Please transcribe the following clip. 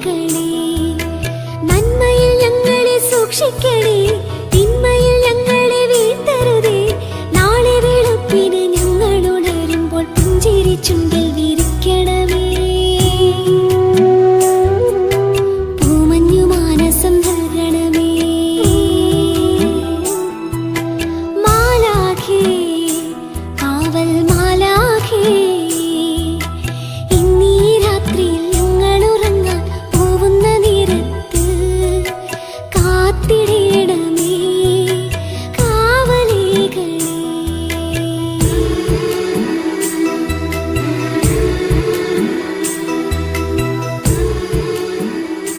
നൽകണേ നന്മയിൽ ഞങ്ങളെ സൂക്ഷിക്കണേ. ഞങ്ങളെ വീഴ്ത്തരുതേ. നാളെ വെളുപ്പിന് ഞങ്ങൾ ഉണരുമ്പോൾ പുഞ്ചിരിച്ചുണ്ടേ காத்திடே